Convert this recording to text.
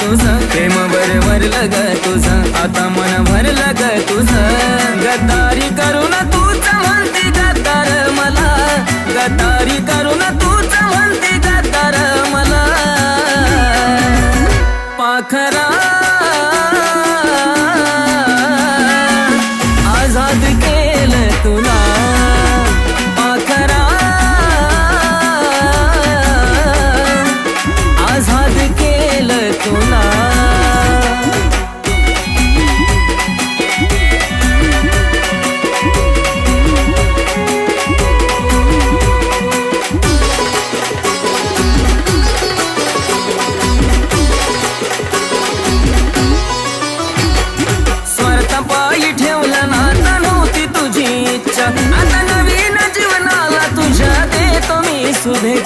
तुझं. प्रेम भरवरलं लग तुझं. आता मन भर लग तुझं. गद्दारी करून तूच म्हणते गद्दार मला. गद्दारी करून तूच म्हणते गद्दार मला. पाखरा. आझाद केलं तुला. सोना। स्वार्थ पायी ठेवला ना आता नव्हती तुझी इच्छा. आता नवीन जीवनाला तुझ्या देतो मी शुभेच्छा